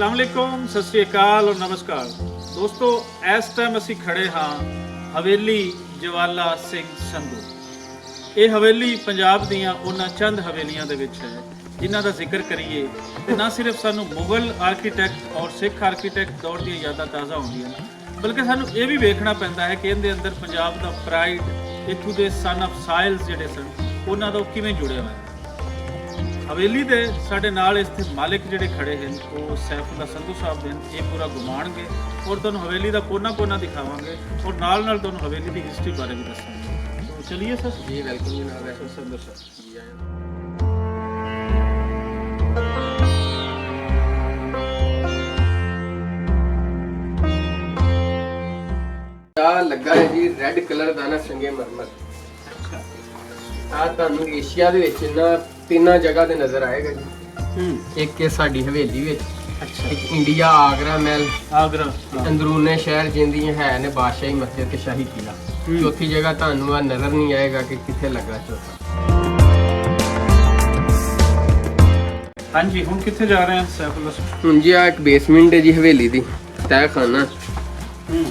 ਅਸਲਾਮ ਅਲੈਕੁਮ, ਸਤਿ ਸ਼੍ਰੀ ਅਕਾਲ ਔਰ ਨਮਸਕਾਰ। ਦੋਸਤੋ, ਇਸ ਟਾਈਮ ਅਸੀਂ ਖੜੇ ਹਾਂ ਹਵੇਲੀ ਜਵਾਲਾ ਸਿੰਘ ਸੰਧੂ। ਇਹ ਹਵੇਲੀ ਪੰਜਾਬ ਦੀਆਂ ਉਹਨਾਂ ਚੰਦ ਹਵੇਲੀਆਂ ਦੇ ਵਿੱਚ ਹੈ, ਜਿਨ੍ਹਾਂ ਦਾ ਜ਼ਿਕਰ ਕਰੀਏ ਤੇ ਨਾ ਸਿਰਫ ਸਾਨੂੰ ਮੁਗਲ ਆਰਕੀਟੈਕਟ ਔਰ ਸਿੱਖ ਆਰਕੀਟੈਕਟ ਦੌਰ ਦੀਆਂ ਯਾਦਾਂ ਤਾਜ਼ਾ ਹੁੰਦੀਆਂ ਨੇ, ਬਲਕਿ ਸਾਨੂੰ ਇਹ ਵੀ ਵੇਖਣਾ ਪੈਂਦਾ ਹੈ ਕਿ ਇਹਦੇ ਅੰਦਰ ਪੰਜਾਬ ਦਾ ਪ੍ਰਾਈਡ ਇੱਥੋਂ ਦੇ ਸਨ ਆਫ ਸਾਇਲਸ ਜਿਹੜੇ ਸਨ, ਉਹਨਾਂ ਦਾ ਕਿਵੇਂ ਜੁੜਿਆ ਹੋਇਆ। ਹੈ ਹਵੇਲੀ ਦੇ ਸਾਡੇ ਨਾਲ ਇੱਥੇ ਮਾਲਕ ਜਿਹੜੇ ਖੜੇ ਹਨ ਉਹ ਸੈਫੁੱਲਾ ਸੰਧੂ ਸਾਹਿਬ ਦੇ ਇਹ ਪੂਰਾ ਘੁਮਾਣਗੇ ਔਰ ਤੁਹਾਨੂੰ ਹਵੇਲੀ ਦਾ ਕੋਨਾ ਕੋਨਾ ਦਿਖਾਵਾਂਗੇ ਔਰ ਨਾਲ ਨਾਲ ਤੁਹਾਨੂੰ ਹਵੇਲੀ ਦੀ ਹਿਸਟਰੀ ਬਾਰੇ ਵੀ ਦੱਸਾਂਗੇ। ਤਾਂ ਚਲਿਏ ਸਰ? ਜੀ ਵੈਲਕਮ ਜਨਾਬ ਹੈ ਸਰ ਸੰਧੂ ਸਾਹਿਬ ਜੀ ਆਇਆਂ ਆ ਲੱਗਾ ਹੈ ਜੀ ਰੈੱਡ ਕਲਰ ਦਾ ਨਾ ਸੰਗੇ ਮਰਮਰ ਆ ਤੁਹਾਨੂੰ ਏਸ਼ੀਆ ਦੇ ਵਿੱਚ ਨਾ ਤਿੰਨਾਂ ਜਗ੍ਹਾ ਤੇ ਨਜ਼ਰ ਆਏਗਾ ਜੀ। ਹੂੰ। ਇੱਕ ਇਹ ਸਾਡੀ ਹਵੇਲੀ ਵਿੱਚ ਅੱਛਾ। ਇੱਕ ਇੰਡੀਆ ਆਗਰਾ ਮਹਿਲ ਆਗਰਾ। ਅੰਦਰੂਨੇ ਸ਼ਹਿਰ ਜਿੰਦੀਆਂ ਹੈ ਨੇ ਬਾਦਸ਼ਾਹੀ ਮਸਜਿਦ ਤੇ ਸ਼ਾਹੀ ਕਿਲਾ ਹੂੰ। ਚੌਥੀ ਜਗ੍ਹਾ ਤੁਹਾਨੂੰ ਆ ਨਜ਼ਰ ਨਹੀਂ ਆਏਗਾ ਕਿ ਕਿੱਥੇ ਲੱਗਾ ਚੌਥਾ। ਹਾਂਜੀ ਹੁਣ ਕਿੱਥੇ ਜਾ ਰਹੇ ਹਾਂ ਸੈਫੁੱਲਾ ਸਾਹਿਬ ਹੁਣ ਜੀ ਆ ਇੱਕ ਬੇਸਮੈਂਟ ਹੈ ਜੀ ਹਵੇਲੀ ਦੀ ਤਹਿਖਾਨਾ ਹੂੰ।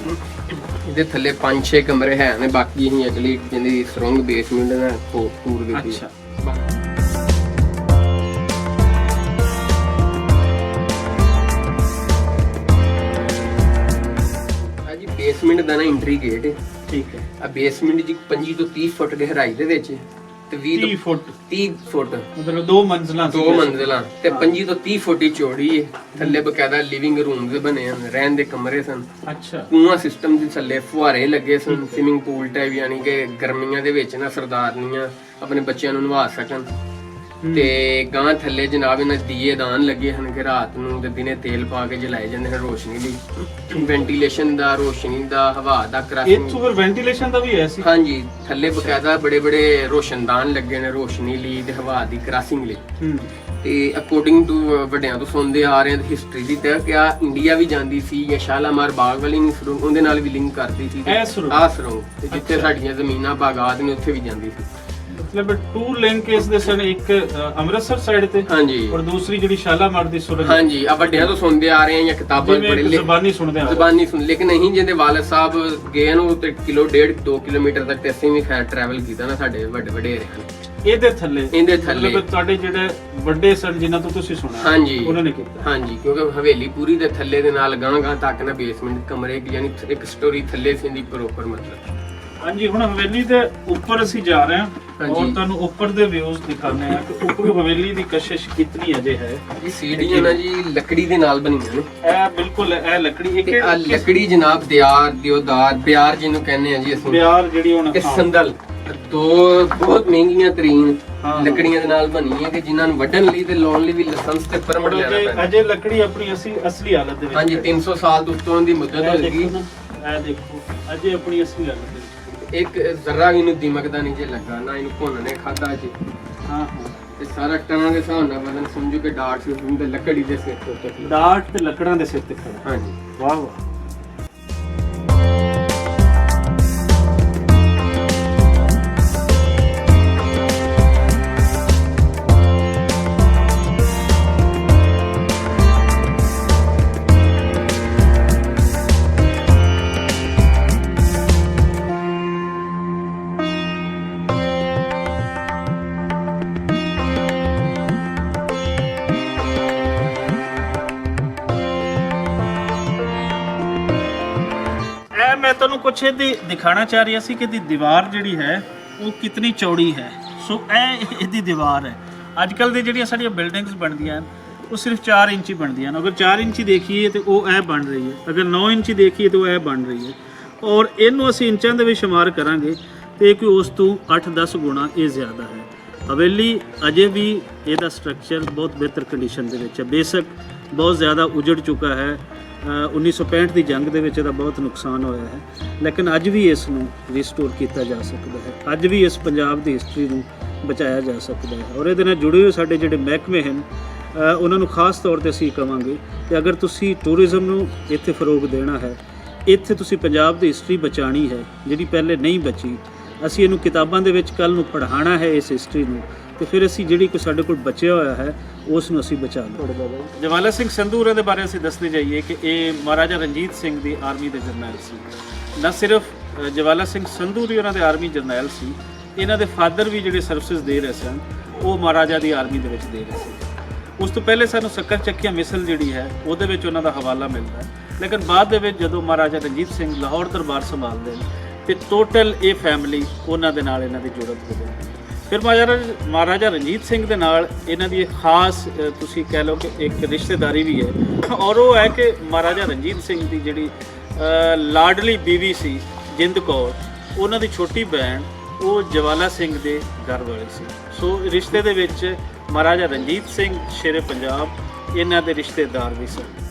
ਇਹਦੇ ਥੱਲੇ 5-6 ਕਮਰੇ ਹੈ ਨੇ ਬਾਕੀ ਅਸੀਂ ਅਗਲੀ ਜਿਹਦੀ ਸਰੰਗ ਬੇਸਮੈਂਟ ਦਾ ਟੂਰ ਦਿੱਤੀ ਅੱਛਾ। ਬੇਸਮੈਂਟ ਦਾ ਨਾ ਐਂਟਰੀ ਗੇਟ ਹੈ ਠੀਕ ਹੈ। ਆ ਬੇਸਮੈਂਟ ਜੀ 25 ਤੋਂ 30 ਫੁੱਟ ਗਹਿਰਾਈ ਦੇ ਵਿੱਚ ਤੇ 20 30 ਤੋਂ ਫੁੱਟ। 30 ਫੁੱਟ। ਮਤਲਬ ਦੋ ਮੰਜ਼ਲਾਂ ਦੋ ਮੰਜ਼ਿਲਾਂ ਤੇ 25 ਤੋਂ 30 ਫੁੱਟ ਦੀ ਚੌੜੀ ਹੈ। ਥੱਲੇ ਬਕਾਇਦਾ ਲਿਵਿੰਗ ਰੂਮਸ ਬਣੇ ਹਨ ਰਹਿਣ ਦੇ ਕਮਰੇ ਸਨ। ਅੱਛਾ। ਕੂਆ ਸਿਸਟਮ ਦੇ ਥੱਲੇ ਫੁਹਾਰੇ ਲੱਗੇ ਸਨ ਸਵਿਮਿੰਗ ਪੂਲ ਟਾਈਪ ਯਾਨੀ ਕਿ ਗਰਮੀਆਂ ਦੇ ਵਿੱਚ ਨਾ ਸਰਦਾਰਨੀਆਂ ਆਪਣੇ ਬੱਚਿਆਂ ਨੂੰ ਨਵਾ ਸਕਣ। ਤੇ ਗਾਂ ਥੱਲੇ ਜਨਾਬ ਇਹਨਾਂ ਦੀਏ ਦਾਨ ਲੱਗੇ ਹਨ ਕਿ ਰਾਤ ਨੂੰ ਤੇ ਦਿਨੇ ਤੇਲ ਪਾ ਕੇ ਜਲਾਏ ਜਾਂਦੇ ਹਨ ਰੋਸ਼ਨੀ ਲਈ। ਵੈਂਟੀਲੇਸ਼ਨ ਦਾ ਰੋਸ਼ਨੀ ਦਾ ਹਵਾ ਦਾ ਕਰਾਸਿੰਗ ਇੱਥੋਂ ਫਿਰ ਵੈਂਟੀਲੇਸ਼ਨ ਦਾ ਵੀ ਹੈ ਸੀ? ਹਾਂਜੀ ਥੱਲੇ ਬਕਾਇਦਾ ਬੜੇ ਬੜੇ ਰੋਸ਼ਨਦਾਨ ਲੱਗੇ ਨੇ ਰੋਸ਼ਨੀ ਲਈ ਤੇ ਹਵਾ ਦੀ ਕਰਾਸਿੰਗ ਲਈ। ਹੂੰ। ਤੇ ਅਕੋਰਡਿੰਗ ਟੂ ਵੱਡਿਆਂ ਤੋਂ ਸੁਣਦੇ ਆ ਰਹੇ ਹਾਂ ਹਿਸਟਰੀ ਦੀ ਤੇ ਕਿ ਆ ਇੰਡੀਆ ਵੀ ਜਾਂਦੀ ਸੀ ਜਾਂ ਸ਼ਾਲਾਮਾਰ ਬਾਗ ਵਾਲੀ ਨਹੀਂ ਸੁਰੰਗ ਉਹਦੇ ਨਾਲ ਵੀ ਲਿੰਕ ਕਰਦੀ ਸੀ। ਇਹ ਸੁਰੰਗ? ਆ ਸੁਰੰਗ ਤੇ ਜਿੱਥੇ ਅੱਛਾ। ਸਾਡੀਆਂ ਜ਼ਮੀਨਾਂ ਬਾਗਾਤ ਨੇ ਉੱਥੇ ਵੀ ਜਾਂਦੀ ਸੀ। ਮਤਲਬ ਟੂ ਲਿੰਕ ਇਸ ਦੇ ਸਨ ਇੱਕ ਅ, ਅੰਮ੍ਰਿਤਸਰ ਸਾਈਡ ਤੇ ਹਾਂਜੀ। ਔਰ ਦੂਸਰੀ ਜਿਹੜੀ ਸ਼ਾਲਾਮਾਰ ਦੀ ਸੁਰੰਗ ਹਾਂਜੀ ਆ ਵੱਡਿਆਂ ਤੋਂ ਸੁਣਦੇ ਆ ਰਹੇ ਹਾਂ ਜਾਂ ਕਿਤਾਬਾਂ ਜਿਵੇਂ ਪੜ੍ਹੇ ਲਿਖ ਜ਼ਬਾਨੀ ਸੁਣਦੇ ਆ। ਜ਼ਬਾਨੀ ਸੁਣ ਲੇਕਿਨ ਨਹੀਂ ਜਿਹਦੇ ਵਾਲਦ ਸਾਹਿਬ ਗਏ ਨੇ ਤੇ ਕਿਲੋ ਡੇਢ 2 ਕਿਲੋਮੀਟਰ ਤੱਕ ਤੇ ਅਸੀਂ ਵੀ ਖੈਰ ਟਰੈਵਲ ਕੀਤਾ ਨਾ ਸਾਡੇ ਵੱਡੇ ਵਡੇਰੇ ਹਨ। ਇਹਦੇ ਥੱਲੇ ਇਹਦੇ ਥੱਲੇ। ਮਤਲਬ ਤੁਹਾਡੇ ਜਿਹੜੇ ਵੱਡੇ ਸਨ ਜਿਨ੍ਹਾਂ ਤੋਂ ਤੁਸੀਂ ਸੁਣਿਆ ਹਾਂਜੀ। ਉਹਨਾਂ ਨੇ ਕੀਤਾ। ਹਾਂਜੀ ਕਿਉਂਕਿ ਹਵੇਲੀ ਪੂਰੀ ਦੇ ਥੱਲੇ ਦੇ ਨਾਲ ਗਾਂ ਗਾਂ ਤੱਕ ਨਾ ਬੇਸਮੈਂਟ ਕਮਰੇ ਯਾਨੀ ਇੱਕ ਸਟੋਰੀ ਥੱਲੇ ਸੀ ਦੀ ਪ੍ਰੋਪਰ ਮਤਲਬ। ਹਾਂਜੀ ਹੁਣ ਹਵੇਲੀ ਦੇ ਉੱਪਰ ਅਸੀਂ ਜਾ ਰਹੇ ਹਾਂ ਹਾਂਜੀ। ਔਰ ਤੁਹਾਨੂੰ ਉੱਪਰ ਦੇ ਵਿਊਜ਼ ਦਿਖਾਉਂਦੇ ਹਾਂ ਕਿ ਉੱਪਰ ਹਵੇਲੀ ਦੀ ਕਸ਼ਿਸ਼ ਕਿਤਨੀ ਅਜੇ ਹੈ ਇਹ ਸੀੜੀਆਂ ਨਾ ਜੀ ਲੱਕੜੀ ਦੇ ਨਾਲ ਬਣੀਆਂ ਨੇ ਇਹ ਬਿਲਕੁਲ ਇਹ ਲੱਕੜੀ ਇੱਕ ਤੇ ਆ ਲੱਕੜੀ ਜਨਾਬ ਦਿਆਰ ਦਿਓਦਾਰ ਬਿਆਰ ਜਿਹਨੂੰ ਕਹਿੰਦੇ ਆ ਜੀ ਅਸੀਂ ਪਿਆਰ ਜਿਹੜੀ ਹੁਣ ਇਹ ਹਾਂ, ਸੰਦਲ ਦੋ ਬਹੁਤ ਮਹਿੰਗੀਆਂ ਤਰੀਨ ਹਾਂ। ਲੱਕੜੀਆਂ ਦੇ ਨਾਲ ਬਣੀ ਹੈ ਕਿ ਜਿਨ੍ਹਾਂ ਨੂੰ ਵੱਢਣ ਲਈ ਤੇ ਲਾਉਣ ਲਈ ਵੀ ਲਾਇਸੈਂਸ ਤੇ ਪਰਮਿਟ ਮਤਲਬ ਲੈਣਾ ਕਿ ਪੈਂਦਾ ਅਜੇ ਲੱਕੜੀ ਆਪਣੀ ਅਸੀਂ ਅਸਲੀ ਹਾਲਤ ਦੇ ਵਿੱਚ ਹਾਂਜੀ ਹੈ। 300 ਸਾਲ ਤੋਂ ਉੱਤੋਂ ਦੀ ਮੁੱਦਤ ਇਹ ਹੋਏਗੀ ਦੇਖੋ ਨਾ ਇਹ ਦੇਖੋ ਅਜੇ ਆਪਣੀ ਅਸਲੀ ਹਾਲਤ ਦੇ ਇੱਕ ਜ਼ਰਾ ਵੀ ਇਹਨੂੰ ਦਿਮਕ ਦਾ ਨਹੀਂ ਜੇ ਲੱਗਾ ਨਾ ਇਹਨੂੰ ਭੁੰਨ ਨੇ ਖਾਦਾ ਜੀ। ਹਾਂ ਹਾਂ। ਤੇ ਸਾਰਾ ਟਨਾਂ ਦੇ ਹਿਸਾਬ ਨਾਲ ਬਦਨ ਸਮਝੋ ਕਿ ਡਾਟ ਸਿਸਟਮ ਤੇ ਲੱਕੜੀ ਦੇ ਸਿਰ ਤੋਂ ਡਾਟ ਤੇ ਲੱਕੜਾਂ ਦੇ ਸਿਰ ਤੇ ਖੜਾ ਹਾਂਜੀ। ਵਾਹ ਵਾਹ। ਮੈਂ ਤੁਹਾਨੂੰ ਕੁਛ ਇਹਦੀ ਦਿਖਾਣਾ ਚਾਹ ਰਿਹਾ ਸੀ ਕਿ ਇਹਦੀ ਦੀਵਾਰ ਜਿਹੜੀ ਹੈ, ਉਹ ਕਿਤਨੀ ਚੌੜੀ ਹੈ। ਸੋ ਇਹ ਇਹਦੀ ਦੀਵਾਰ ਹੈ। ਅੱਜ ਕੱਲ ਦੀ ਜਿਹੜੀਆਂ ਸਾਡੀਆਂ ਬਿਲਡਿੰਗਸ ਬਣਦੀਆਂ ਹਨ, ਉਹ ਸਿਰਫ 4 ਇੰਚੀ ਬਣਦੀਆਂ ਹਨ। ਅਗਰ 4 ਇੰਚੀ ਦੇਖੀਏ ਤੇ ਉਹ ਇਹ ਬਣ ਰਹੀ ਹੈ। ਅਗਰ 9 ਇੰਚੀ ਦੇਖੀਏ ਤਾਂ ਉਹ ਇਹ ਬਣ ਰਹੀ ਹੈ। ਔਰ ਇਹਨੂੰ ਅਸੀਂ ਇੰਚਾਂ ਦੇ ਵਿੱਚ ਸ਼ੁਮਾਰ ਕਰਾਂਗੇ ਤੇ ਕੋਈ ਉਸ ਤੋਂ 8-10 ਗੁਣਾ ਇਹ ਜ਼ਿਆਦਾ ਹੈ। ਹਵੇਲੀ ਅਜੇ ਵੀ ਇਹਦਾ ਸਟਰਕਚਰ ਬਹੁਤ ਬਿਹਤਰ ਕੰਡੀਸ਼ਨ ਦੇ ਵਿੱਚ ਹੈ। ਬੇਸ਼ੱਕ ਬਹੁਤ ਜ਼ਿਆਦਾ ਉਜੜ ਚੁੱਕਾ ਹੈ। 1965 ਦੀ ਜੰਗ ਦੇ ਵਿੱਚ ਇਹਦਾ ਬਹੁਤ ਨੁਕਸਾਨ ਹੋਇਆ ਹੈ। ਲੇਕਿਨ ਅੱਜ ਵੀ ਇਸ ਨੂੰ ਰੀਸਟੋਰ ਕੀਤਾ ਜਾ ਸਕਦਾ ਹੈ। ਅੱਜ ਵੀ ਇਸ ਪੰਜਾਬ ਦੀ ਹਿਸਟਰੀ ਨੂੰ ਬਚਾਇਆ ਜਾ ਸਕਦਾ ਹੈ। ਔਰ ਇਹਦੇ ਨਾਲ ਜੁੜੇ ਹੋਏ ਸਾਡੇ ਜਿਹੜੇ ਮਹਿਕਮੇ ਹਨ ਉਹਨਾਂ ਨੂੰ ਖਾਸ ਤੌਰ ਤੇ ਅਸੀਂ ਕਵਾਂਗੇ ਕਿ ਅਗਰ ਤੁਸੀਂ ਟੂਰਿਜ਼ਮ ਨੂੰ ਇੱਥੇ ਫਰੋਗ ਦੇਣਾ ਹੈ, ਇੱਥੇ ਤੁਸੀਂ ਪੰਜਾਬ ਦੀ ਹਿਸਟਰੀ ਬਚਾਣੀ ਹੈ, ਜਿਹੜੀ ਪਹਿਲੇ ਨਹੀਂ ਬਚੀ, ਅਸੀਂ ਇਹਨੂੰ ਕਿਤਾਬਾਂ ਦੇ ਵਿੱਚ ਕੱਲ ਨੂੰ ਪੜ੍ਹਾਉਣਾ ਹੈ ਇਸ ਹਿਸਟਰੀ ਨੂੰ ਤੇ ਫਿਰ ਅਸੀਂ ਜਿਹੜੀ ਕੋਈ ਸਾਡੇ ਕੋਲ ਬਚਿਆ ਹੋਇਆ ਹੈ, ਉਸ ਨੂੰ ਅਸੀਂ ਬਚਾ ਲਿਆ ਜਵਾਲਾ ਸਿੰਘ ਸੰਧੂ ਉਹਨਾਂ ਦੇ ਬਾਰੇ ਅਸੀਂ ਦੱਸਦੇ ਜਾਈਏ ਕਿ ਇਹ ਮਹਾਰਾਜਾ ਰਣਜੀਤ ਸਿੰਘ ਦੀ ਆਰਮੀ ਦੇ ਜਰਨੈਲ ਸੀ। ਨਾ ਸਿਰਫ ਜਵਾਲਾ ਸਿੰਘ ਸੰਧੂ ਦੀ ਉਹਨਾਂ ਦੇ ਆਰਮੀ ਜਰਨੈਲ ਸੀ, ਇਹਨਾਂ ਦੇ ਫਾਦਰ ਵੀ ਜਿਹੜੇ ਸਰਵਿਸਿਜ਼ ਦੇ ਰਹੇ ਸਨ, ਉਹ ਮਹਾਰਾਜਾ ਦੀ ਆਰਮੀ ਦੇ ਵਿੱਚ ਦੇ ਰਹੇ ਸੀ ਉਸ ਤੋਂ ਪਹਿਲੇ ਸਾਨੂੰ ਸ਼ੱਕਰ ਚੱਕੀਆਂ ਮਿਸਲ ਜਿਹੜੀ ਹੈ, ਉਹਦੇ ਵਿੱਚ ਉਹਨਾਂ ਦਾ ਹਵਾਲਾ ਮਿਲਦਾ ਹੈ। ਲੇਕਿਨ ਬਾਅਦ ਦੇ ਵਿੱਚ ਜਦੋਂ ਮਹਾਰਾਜਾ ਰਣਜੀਤ ਸਿੰਘ ਲਾਹੌਰ ਦਰਬਾਰ ਸੰਭਾਲਦੇ ਨੇ, ਤੇ ਟੋਟਲ ਇਹ ਫੈਮਿਲੀ ਉਹਨਾਂ ਦੇ ਨਾਲ ਇਹਨਾਂ ਦੀ ਜੁੜਤ ਹੋ ਜਾਂਦੀ ਹੈ। ਫਿਰ ਮਹਾਰਾਜਾ ਮਹਾਰਾਜਾ ਰਣਜੀਤ ਸਿੰਘ ਦੇ ਨਾਲ ਇਹਨਾਂ ਦੀ ਇੱਕ ਖਾਸ ਤੁਸੀਂ ਕਹਿ ਲਓ ਕਿ ਇੱਕ ਰਿਸ਼ਤੇਦਾਰੀ ਵੀ ਹੈ। ਔਰ ਉਹ ਹੈ ਕਿ ਮਹਾਰਾਜਾ ਰਣਜੀਤ ਸਿੰਘ ਦੀ ਜਿਹੜੀ ਲਾਡਲੀ ਬੀਵੀ ਸੀ, ਜਿੰਦ ਕੌਰ, ਉਹਨਾਂ ਦੀ ਛੋਟੀ ਭੈਣ, ਉਹ ਜਵਾਲਾ ਸਿੰਘ ਦੇ ਘਰ ਵਾਲੇ ਸੀ। ਸੋ ਰਿਸ਼ਤੇ ਦੇ ਵਿੱਚ ਮਹਾਰਾਜਾ ਰਣਜੀਤ ਸਿੰਘ, ਸ਼ੇਰੇ ਪੰਜਾਬ, ਇਹਨਾਂ ਦੇ ਰਿਸ਼ਤੇਦਾਰ ਵੀ ਸਨ।